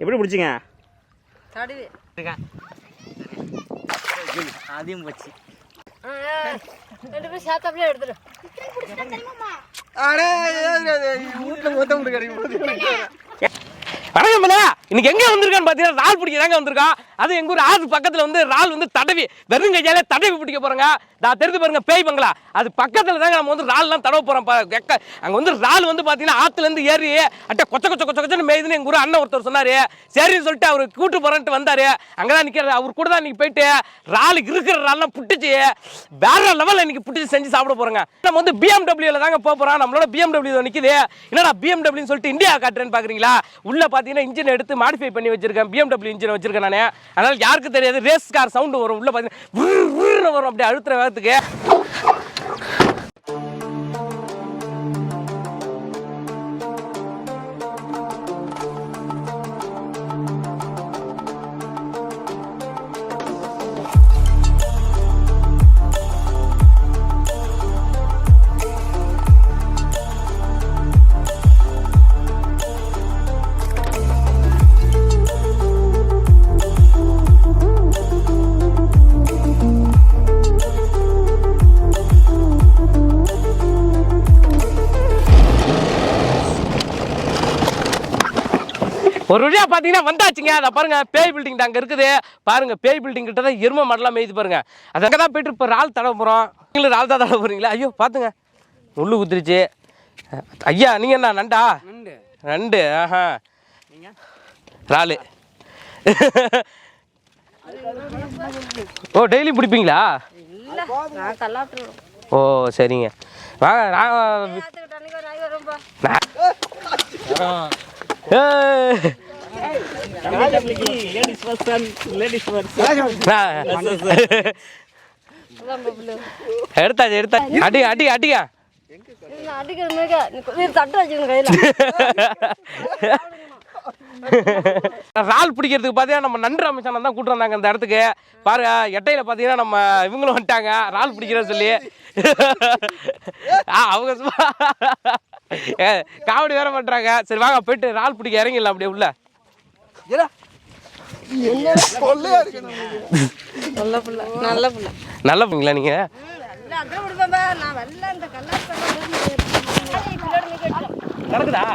எப்படி பிடிச்சிங்க? தடவி. அதையும் போச்சு. ரெண்டு பேரும் சேர்த்தாப்புல எடுத்துரு. வீட்டில் மொத்தம் கிடைக்கும் இன்னைக்கு எங்கே வந்திருக்கான்னு பார்த்தீங்கன்னா ரால் பிடிக்க தாங்க வந்திருக்கான் அது எங்கள் ஊர் ஆறு பக்கத்தில் வந்து ரால் வந்து தடவி வெறும் கையால் தடவி பிடிக்க போறோங்க. நான் தெரிஞ்சு பாருங்க பேய் பங்களா. அது பக்கத்தில் தாங்க நம்ம வந்து ரால்லாம் தடவ போகிறோம் பா- வந்து ரால் வந்து பார்த்தீங்கன்னா ஆற்றுலேருந்து ஏறி அட்டை கொச்ச கொச்ச கொச்ச கொச்சன்னு மேய்துன்னு எங்கள் ஊர் அண்ணன் ஒருத்தர் சொன்னார். சரின்னு சொல்லிட்டு அவர் கூட்டு வந்தார். அங்கே தான் நிற்கிற அவர் கூட தான் இன்றைக்கி போயிட்டு ரால் இருக்கிற ரால்லாம் புட்டுச்சு வேற லெவலில் இன்றைக்கி புட்டுச்சு செஞ்சு சாப்பிட போறோங்க. நம்ம வந்து பிஎம்டபிள்யூவில் தாங்க போகிறோம் நம்மளோட பிஎம்டபிள்யூ நிற்கிது என்னடா பிஎம்டபிள்யூன்னு சொல்லிட்டு இந்தியா காட்டுறேன்னு பார்க்குறீங்களா உள்ளே பார்த்தீங்கன்னா இன்ஜின் எடுத்து மாடிஃபை பண்ணி வச்சிருக்கேன். பிஎம்டபிள்யூ இன்ஜின் வச்சிருக்கேன் நானு. அதனால யாருக்கு தெரியாது ரேஸ் கார் சவுண்ட் வரும். உள்ள பார்த்தீங்கன்னா வரும். அப்படியே அழுத்துற வேகத்துக்கு. ஒரு வழியா பாத்தீங்கன்னா வந்தாச்சுங்க. அதை பாருங்க பேய் பில்டிங் அங்க இருக்குது. பாருங்க பேய் பில்டிங் கிட்ட தான் எரும மாடலாம் மேய்து பாருங்க. அது அங்கே தான் போயிட்டு இப்போ ரால் தடவ போறோம். நீங்களும் ரால் தான் தடவ போறீங்களா? ஐயோ பாத்துங்க. முள்ளு குத்துருச்சு. ஐயா நீங்க என்ன நண்டா? நண்டு. ஆஹா. ராலு ஓ டெய்லி பிடிப்பீங்களா? ஓ சரிங்க. வாங்க நான் எடுத்தாச்சு எடுத்தாச்சு அடி அடி அடியா ரால் பிடிக்கிறதுக்கு பார்த்தீங்கன்னா நம்ம நன்றி அமைச்சனை தான் கூட்டு வந்தாங்க இந்த இடத்துக்கு. பாருங்க எட்டையில பார்த்தீங்கன்னா நம்ம இவங்களும் வந்துட்டாங்க. ரால் பிடிக்கிறேன்னு சொல்லி. ஆ அவங்க காமெடி வேற பண்றாங்க. சரி வாங்க போயிட்டு ரால் பிடிக்க இறங்கிடலாம் அப்படியே உள்ள. நல்ல புள்ள நல்ல புள்ள நல்ல பிடிங்களா நீங்க இல்ல அதான் விடுப்பேன்பா நான் வெள்ள இந்த கல்லாத்து பின்னாடி நீ கேட்டோம் நடக்குதா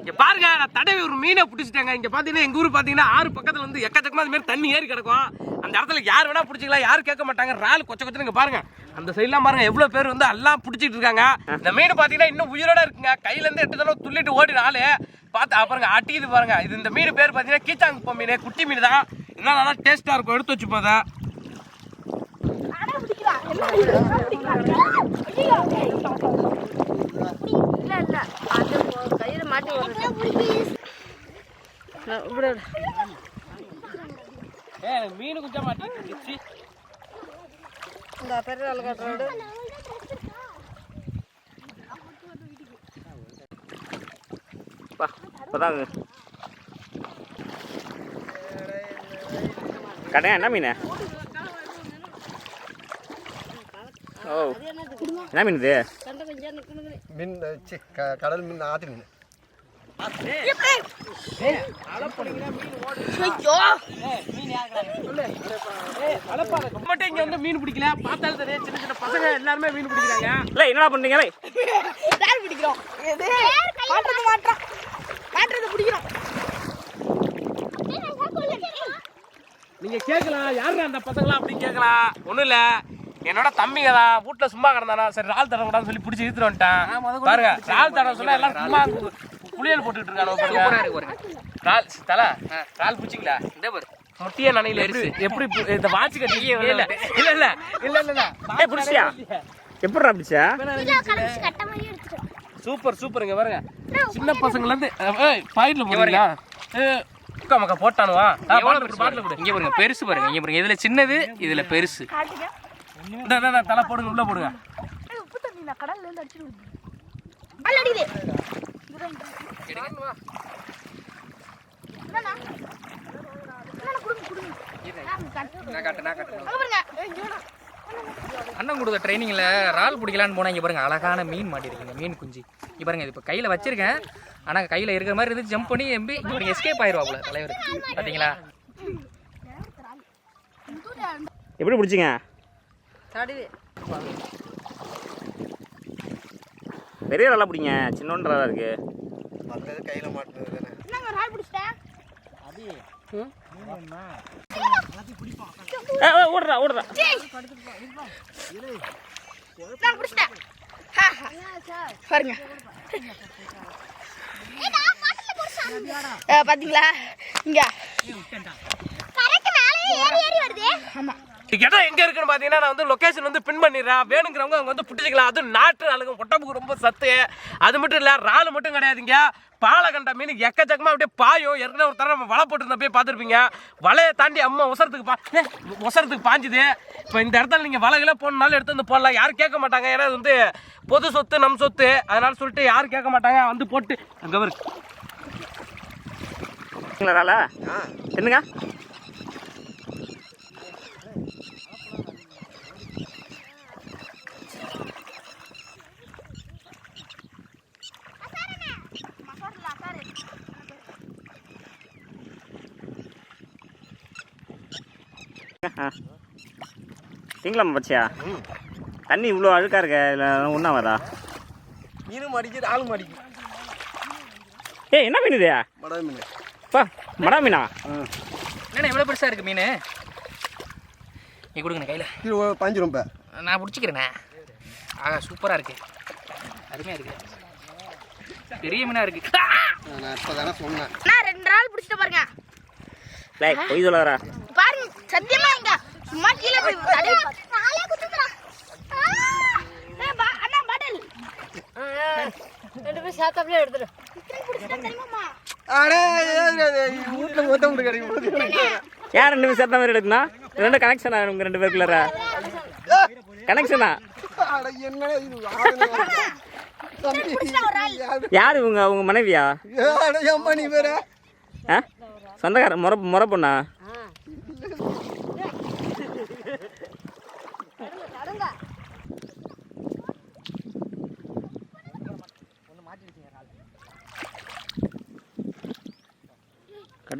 இங்க பாருங்க நான் தடவி ஒரு மீனை பிடிச்சிட்டேங்க. இங்க பாத்தீங்கன்னா எங்க ஊர் பாத்தீங்கன்னா ஆறு பக்கத்துல வந்து எக்கச்சக்கமா இந்த மாதிரி தண்ணி ஏறி கிடக்கும். அந்த இடத்துல யார் வேணா பிடிச்சிக்கலாம் யாரும் கேட்க மாட்டாங்க. ரால் கொச்ச கொச்சன்னு இங்க பாருங்க. அந்த சைட்லாம் பாருங்க எவ்வளவு பேர் வந்து எல்லாம் பிடிச்சிட்டு இருக்காங்க. இந்த மீன் பாத்தீங்கன்னா இன்னும் உயிரோட இருக்குங்க. கையில இருந்து எட்டு தடவை துள்ளிட்டு ஓடி நாலு பார்த்து பாருங்க அட்டிக்குது பாருங்க. இது இந்த மீன் பேர் பாத்தீங்கன்னா கீச்சாங்குப்பம் மீன் குட்டி மீன் தான். இதெல்லாம் நல்லா டேஸ்டா இருக்கும். எடுத்து வச்சு போதா இல்ல இல்ல அது போ- மாட்டி இப்படி மீன் குஞ்சா மாட்டிட்டு இந்த பெரிய இப்போதான் கடையா என்ன மீன்? ஓ. என்ன மீன் இது மீன் கடல் மீன் ஆத்து மீன். மட்டும் இங்க வந்து மீன் பிடிக்கல. பார்த்தாலும் தெரியும் சின்ன சின்ன பசங்க எல்லாருமே மீன் பிடிக்கிறாங்க. இல்லை என்னடா பண்ணுறீங்க? லே நீங்க கேட்கலாம். யாருடா அந்த பசங்களா அப்படின்னு கேட்கலாம்? ஒண்ணும் இல்ல. என்னோட தம்பிங்க தான் வீட்டுல சும்மா கிடந்தானா சரி ரால் தட கூடாதுன்னு சொல்லி பிடிச்சி இழுத்துட்டு வந்துட்டான். பாருங்க ரால் தட சொன்னா எல்லாரும் சும்மா புளியல் போட்டுட்டு இருக்கானு பாருங்க. ரால் தல ரால் பிடிச்சிங்களா இந்த பாரு. முட்டிய நனையில எப்படி? எப்படி இந்த வாட்ச் கட்டி இல்ல இல்ல. இல்ல இல்ல இல்ல. ஏய் பிடிச்சியா எப்படிடா பிடிச்சா? Super super. இங்க பாருங்க. சின்ன பசங்கல இருந்து ஏய் பாயிண்ட்ல போறீங்களா மக்கா போட்டானுவா பாட்டில் இங்க பாருங்க பெருசு பாருங்க. இங்க பாருங்க. இதுல சின்னது இதுல பெருசு. தலை போடுங்க உள்ள போடுங்க. அல்ல அடிக்குது நான் நான் காட்டு அங்க பாருங்க. அண்ணன் கொடுத்த ட்ரைனிங்கில் இறால் பிடிக்கலான்னு போனால் இங்கே பாருங்க அழகான மீன் மாட்டிருக்கீங்க மீன் குஞ்சு. இங்கே பாருங்க இது இப்போ கையில் வச்சிருக்கேன். ஆனால் கையில் இருக்கிற மாதிரி இருந்து ஜம்ப் பண்ணி எம்பி இங்கே பாருங்க எஸ்கேப் ஆயிடுவாப்புல தலைவர். பார்த்தீங்களா எப்படி பிடிச்சிங்க? தடுவு. பெரிய நல்லா பிடிங்க. சின்னொன்றதா இருக்கு. வந்தது கையில மாட்டினது தானே என்னங்க ஒரு ஆள் பிடிச்சிட்டேன் ஏ, ஓடுறா ஓடுறா. நான் பிடிச்சிட்டேன் ஹா, ஹா. பாருங்க. பாத்தீங்களா? இங்க. ஆமா. இது இடம் எங்க இருக்குன்னு பாத்தீங்கன்னா நான் வந்து லொகேஷன் வந்து பின் பண்ணிடுறேன். வேணுங்கிறவங்க அவங்க வந்து பிடிச்சிக்கலாம் அதுவும் நாட்டு ஆளுங்க. உடம்புக்கு ரொம்ப சத்து. அது மட்டும் இல்ல இறால் மட்டும் கிடையாதுங்க. பாலகண்ட மீன் எக்கச்சக்கமா அப்படியே பாயும். ஏற்கனவே ஒரு தடவை நம்ம வலை போட்டு போய் பார்த்துருப்பீங்க. வலையை தாண்டி அம்மா உசரத்துக்கு பா உசரத்துக்கு பாஞ்சுது. இப்போ இந்த இடத்துல நீங்க வலைகளை போனாலும் எடுத்து வந்து போடலாம். யாரும் கேட்க மாட்டாங்க. ஏன்னா இது வந்து பொது சொத்து நம் சொத்து. அதனால சொல்லிட்டு யாரும் கேட்க மாட்டாங்க. வந்து போட்டு அங்க வரு இறாலா என்னங்க? திங்களாம் பச்சியா? தண்ணி இவ்வளோ அழுக்கா இருக்க இல்லை ஒன்றா வரா மீனும் அடிக்குது ஆளும் அடிக்குது ஏய் என்ன மீன் இது? மடா மீன். பா மடா மீனா? என்னண்ணா எவ்வளோ பெருசாக இருக்குது மீன்? நீ கொடுங்கண்ணே கையில். பாஞ்சு ரொம்ப. நான் பிடிச்சிக்கிறேண்ணே. ஆகா சூப்பராக இருக்கு. அருமையாக இருக்கு. பெரிய மீனாக இருக்கு. நான் இப்போ தானே சொன்னேன். நான் ரெண்டு ஆள் பிடிச்சிட்டு பாருங்க லே பொய் சொல்லாதடா. பாருங்க சத்தியமா சும்மா கீழே போய் தடவி நாளே குத்துறா. அண்ணா பாட்டில். ரெண்டு பேரும் சாத்தாப்ல எடுத்துரு தெரியுமாமா அடே வீட்டில் மொத்தம் விட்டு கிடைக்கும் யார் ரெண்டு பேரும் சேர்த்த மாதிரி எடுக்குனா ரெண்டு கனெக்ஷனா உங்க ரெண்டு பேருக்குள்ளார கனெக்ஷனா அட என்ன இது? ஆளுங்க. தம்பி, யாரு? யார் உங்க உங்க மனைவியா? அட ஏம்மா நீ வேற? ஆ? சொந்தக்கார முறை முறை பொண்ணா?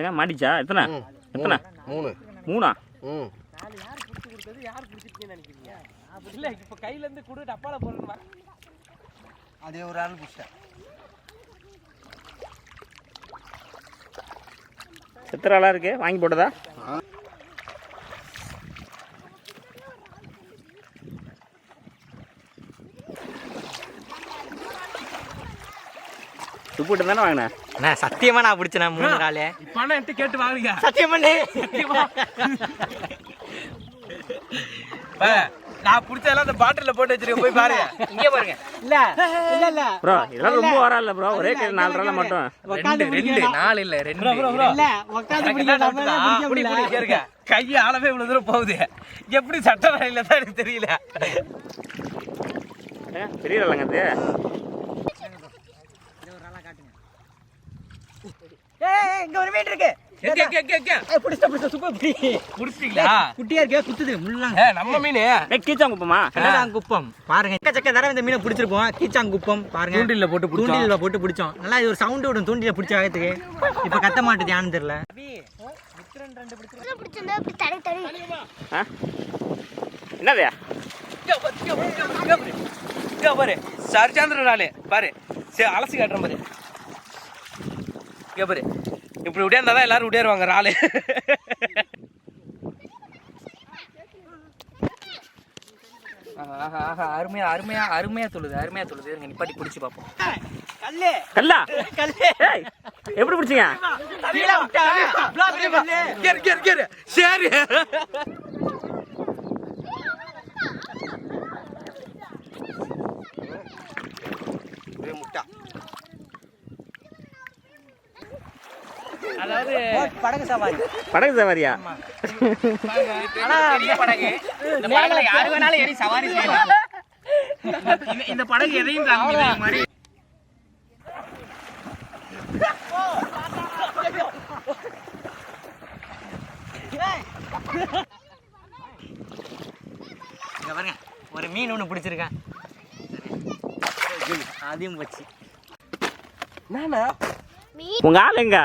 கட்டுங்க மாட்டிச்சா? எத்தனை? எத்தனை? மூணு. மூணா? ம். இல்ல இப்ப கையில இருந்து குடு டப்பால போறேன்னு அதே ஒரு ஆள் பிடிச்சேன் எத்தனை இருக்கு? வாங்கி போட்டதா? துப்புட்டு தானே வாங்கினேன் அண்ணா சத்தியமா நான் பிடிச்சேன் மூணு நாள் பணம் எடுத்து கேட்டு வாங்குங்க. சத்தியம். பண்ணு நான் பிடிச்சதெல்லாம் அந்த பாட்டில போட்டு வச்சிருக்கேன். போய் பாருங்க. இங்கே பாருங்க. இல்ல இல்ல இல்ல. ப்ரோ இதெல்லாம் ரொம்ப வரல ப்ரோ. ஒரே கை நாலு ரூபா மட்டும். ரெண்டு ரெண்டு நாலு இல்லை ரெண்டு. இல்ல. பிடிக்க இருக்க கையை அளவே இவ்வளவு தூரம் போகுது. எப்படி சட்ட ரயில தான் எனக்கு தெரியல. இல்லைங்க அது? ஏய் இங்க ஒரு மீன் இருக்கு. எங்க எங்க எங்க எங்க ஏய் பிடிச்ச பிடிச்ச சூப்பர் பிடி குட்டியா இருக்கே குத்துது முள்ளாங்க. நம்ம மீன். ஏ கீச்சாங்குப்பமா? கீச்சாங்குப்பம். பாருங்க எக்கச்சக்க தடவை இந்த மீனை பிடிச்சிருப்போம். கீச்சாங்குப்பம் பாருங்க. தூண்டில்ல போட்டு பிடிச்சோம். தூண்டில்ல போட்டு பிடிச்சோம். நல்லா இது ஒரு சவுண்ட் விடும் தூண்டில பிடிச்ச வேகத்துக்கு. இப்ப கத்த மாட்டுது யான்னு தெரியல. பிடிச்சிருந்தா இப்படி தடவி தடவி. ஆ? என்னது? நாளு பாரு சரி அலசி காட்டுறேன் பாரு. இங்க பாரு. இப்படி உடையாந்தாதான் எல்லாரும் உடையாருவாங்க ராலு ஆஹா ஆஹா ஆஹா அருமையா அருமையா அருமையா தொழுது அருமையா தொழுது இருங்க நிப்பாட்டி பிடிச்சி பார்ப்போம் கல்லு. கல்லா? கல்லு. ஏய் எப்படி பிடிச்சிங்க? சரி. அதாவது படகு சவாரி. படகு சவாரியா? படகு யாரு வேணாலும் ஏறி சவாரி செய்யலாம். இந்த- படகு எதையும் தாங்குது இது மாதிரி. இங்க பாருங்க ஒரு மீன் ஒன்று பிடிச்சிருக்கேன். அதையும் போச்சு உங்க ஆள் எங்க?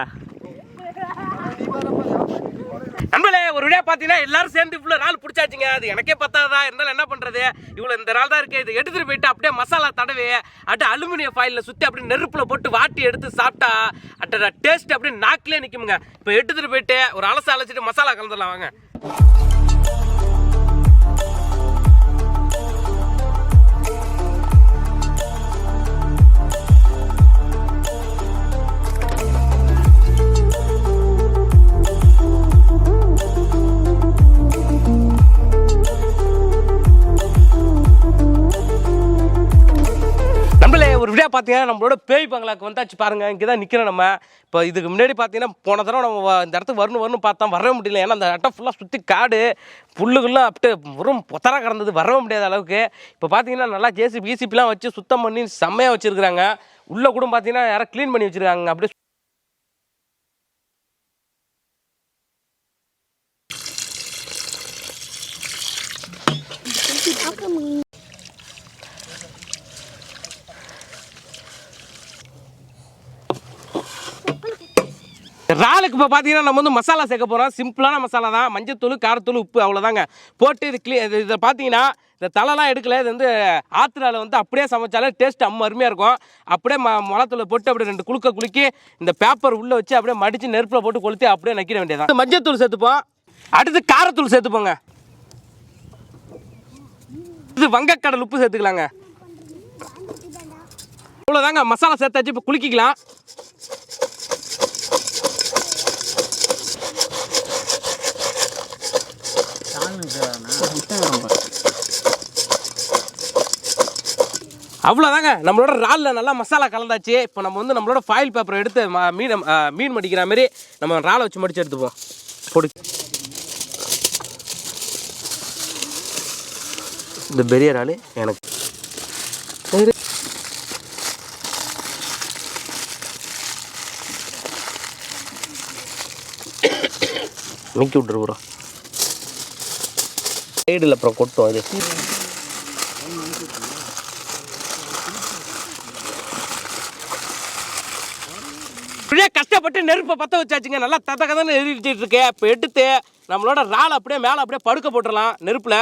நண்பர்களே ஒரு விடியா பார்த்தீங்கன்னா எல்லாரும் சேர்ந்து இவ்வளோ நாள் பிடிச்சாச்சுங்க. அது எனக்கே பத்தாதா இருந்தாலும் என்ன பண்ணுறது இவ்வளோ இந்த நாள் தான் இருக்குது இது எடுத்துகிட்டு போயிட்டு அப்படியே மசாலா தடவி அப்படியே அலுமினியம் ஃபாயிலில் சுற்றி அப்படியே நெருப்பில் போட்டு வாட்டி எடுத்து சாப்பிட்டா அட்ட டேஸ்ட் அப்படியே நாக்கிலே நிற்குமுங்க இப்போ எடுத்துகிட்டு போயிட்டு ஒரு அலசை அலசிட்டு மசாலா கலந்துடலாம் வாங்க. இப்படியே பார்த்தீங்கன்னா நம்மளோட பேய் பங்களாக்கு வந்தாச்சு பாருங்கள் இங்கே தான் நிற்கிறோம் நம்ம. இப்போ இதுக்கு முன்னாடி பார்த்தீங்கன்னா போன தடவை நம்ம இந்த இடத்துக்கு வரணும் வரணும் பார்த்தா வரவே முடியல. ஏன்னா அந்த இடம் ஃபுல்லாக சுற்றி காடு புல்லுகள்லாம் அப்படியே வெறும் பொத்தராக கிடந்தது. வரவே முடியாத அளவுக்கு. இப்போ பார்த்தீங்கன்னா நல்லா ஜேசிபி ஈசிபிலாம் வச்சு சுத்தம் பண்ணி செம்மையாக வச்சுருக்குறாங்க. உள்ளே கூட பார்த்தீங்கன்னா யாரோ க்ளீன் பண்ணி வச்சுருக்காங்க. அப்படியே இறாலுக்கு இப்போ பார்த்தீங்கன்னா நம்ம வந்து மசாலா சேர்க்க போகிறோம் சிம்பிளான மசாலா தான். மஞ்சத்தூள் காரத்தூள் உப்பு அவ்வளோதாங்க போட்டு இது க்ளீ இது இதை பார்த்தீங்கன்னா இந்த தலைலாம் எடுக்கல. இது வந்து ஆத்திரால வந்து அப்படியே சமைச்சாலே டேஸ்ட் அம்ம அருமையாக இருக்கும். அப்படியே ம மொளத்தில் போட்டு அப்படியே ரெண்டு குலுக்க குலுக்கி இந்த பேப்பர் உள்ளே வச்சு அப்படியே மடித்து நெருப்பில் போட்டு கொளுத்தி அப்படியே நக்கிட வேண்டியதான் மஞ்சத்தூள் சேர்த்துப்போம். அடுத்து காரத்தூள் சேர்த்துப்போங்க. இது வங்கக்கடல் உப்பு சேர்த்துக்கலாங்க. அவ்வளோதாங்க மசாலா சேர்த்தாச்சு இப்போ குலுக்கிக்கலாம். அவ்வளோதாங்க நம்மளோட இறாலில் நல்லா மசாலா கலந்தாச்சு. இப்போ நம்ம வந்து நம்மளோட ஃபாயில் பேப்பரை எடுத்து மீன் மீன் மடிக்கிற மாதிரி நம்ம இறாலை வச்சு மடிச்சு எடுத்துப்போம் பொடி. இந்த பெரிய இறால் எனக்கு. மிக்கி விட்டுரு ப்ரோ. சைடில் அப்புறம் கொட்டும் அது பற்ற வச்சாச்சுங்க. நல்லா தத்த கதன்னு எரிச்சிட்டு இருக்கு. இப்போ எடுத்து நம்மளோட இறால் அப்படியே மேலே அப்படியே படுக்க போட்டுடலாம். நெருப்பில்.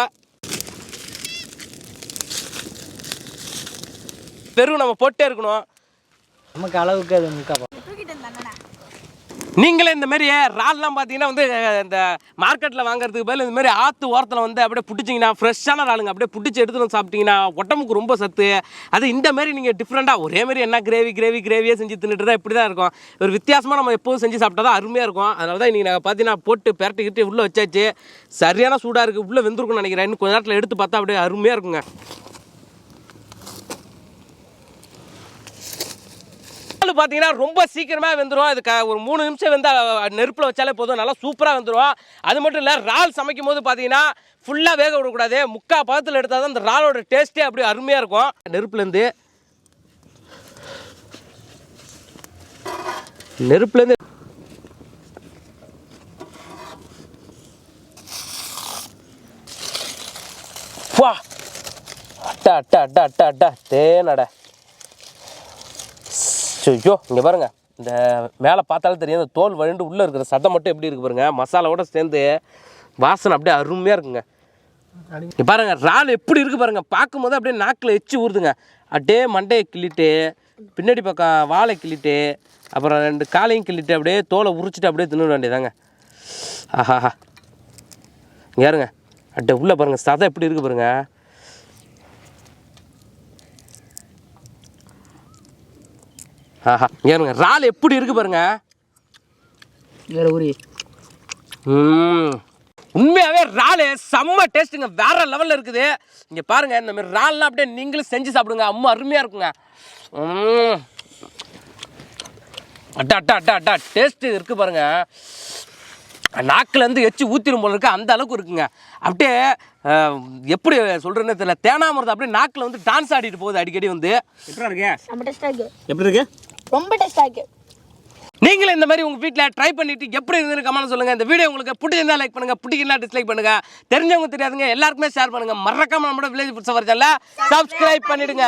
வெறும் நம்ம போட்டே இருக்கணும். நமக்கு அளவுக்கு அது முக்கா நீங்களே இந்த மாதிரி இறால்லாம் பார்த்தீங்கன்னா வந்து இந்த மார்க்கெட்டில் வாங்குறதுக்கு பதில் இந்த மாதிரி ஆற்று ஓரத்தில் வந்து அப்படியே பிடிச்சிங்கன்னா ஃப்ரெஷ்ஷான இறாலுங்க அப்படியே பிடிச்சி எடுத்துட்டு வந்து சாப்பிட்டீங்கன்னா உடம்புக்கு ரொம்ப சத்து. அது இந்த மாதிரி நீங்கள் டிஃப்ரெண்ட்டாக ஒரே மாதிரி என்ன கிரேவி கிரேவி கிரேவியே செஞ்சு தின்னுட்டு தான் இப்படி தான் இருக்கும். ஒரு வித்தியாசமாக நம்ம எப்போதும் செஞ்சு சாப்பிட்டா தான் அருமையாக இருக்கும். அதனால தான் இன்றைக்கி நாங்கள் பார்த்தீங்கன்னா போட்டு பெரட்டிக்கிட்டு உள்ளே வச்சாச்சு. சரியான சூடாக இருக்குது உள்ளே வெந்திருக்கும்னு நினைக்கிறேன். இன்னும் கொஞ்ச நேரத்தில் எடுத்து பார்த்தா அப்படியே அருமையாக இருக்குங்க. இறால் பார்த்தீங்கன்னா ரொம்ப சீக்கிரமாக வெந்துடும் இது க ஒரு மூணு நிமிஷம் வெந்தால் நெருப்பில் வச்சாலே போதும். நல்லா சூப்பராக வெந்துடும் அது மட்டும் இல்லை இறால் சமைக்கும் போது பார்த்தீங்கன்னா ஃபுல்லாக வேக விடக்கூடாது. முக்கா பதத்தில் எடுத்தால் தான் இந்த இறாலோட டேஸ்ட்டே அப்படியே அருமையாக இருக்கும். நெருப்புலேருந்து நெருப்புலேருந்து வா. அட்டா அட்டா அட்டா அட்டா அட்டா. தேனடா. ஐயோ இங்கே பாருங்கள் இந்த மேலே பார்த்தாலும் தெரியும். இந்த தோல் வழிண்டு உள்ளே இருக்கிற சத்தம் மட்டும் எப்படி இருக்கு பாருங்க. மசாலாவோட சேர்ந்து வாசனை அப்படியே அருமையாக இருக்குங்க. பாருங்க இறால் எப்படி இருக்குது பாருங்க. பார்க்கும்போது அப்படியே நாக்கில் எச்சி ஊறுதுங்க. அப்படியே மண்டையை கிள்ளிட்டு பின்னாடி பக்கம் வாழை கிள்ளிட்டு அப்புறம் ரெண்டு காலையும் கிள்ளிட்டு அப்படியே தோலை உரிச்சிட்டு அப்படியே தின்னு வேண்டியதாங்க ஆஹாஹா. இங்கே யாருங்க அப்படியே உள்ளே பாருங்கள் சதம் எப்படி இருக்குது பாருங்கள் ஆஹா. பாருங்க இறால் எப்படி இருக்கு பாருங்க? வேற ஊரி. ம். உண்மையாவே இறாலு செம்ம டேஸ்ட்டுங்க. வேற லெவலில் இருக்குது. இங்கே பாருங்க இந்த மாதிரி இறால்லாம் அப்படியே நீங்களும் செஞ்சு சாப்பிடுங்க. அம்மா அருமையாக இருக்குங்க. ம். அட்டா அட்டா அட்டா அட்டா டேஸ்ட்டு இருக்கு பாருங்க. நாக்குல இருந்து எச்சு ஊத்திரும் போல இருக்கு. அந்த அளவுக்கு இருக்குங்க. அப்படியே எப்படி சொல்றேன்னு தெரியல. தேனாமிரதம் அப்படியே நாக்குல வந்து டான்ஸ் ஆடிட்டு போகுது அடிக்கடி வந்து. எப்படி இருக்கு? ரொம்ப டேஸ்டா இருக்கு. எப்படி இருக்கு? ரொம்ப டேஸ்ட்டாக இருக்குது நீங்களும் இந்த மாதிரி உங்கள் வீட்டில் ட்ரை பண்ணிவிட்டு எப்படி இருந்துன்னு கமெண்ட் சொல்லுங்கள் இந்த வீடியோ உங்களுக்கு பிடிச்சிருந்தா லைக் பண்ணுங்க பிடிக்கலாம் டிஸ்லைக் பண்ணுங்க. தெரிஞ்சவங்க தெரியாதுங்க எல்லாருக்குமே ஷேர் பண்ணுங்கள் மறக்காம நம்மளோட வில்லேஜ் புதுசாக வரச்சல சப்ஸ்கிரைப் பண்ணிவிடுங்க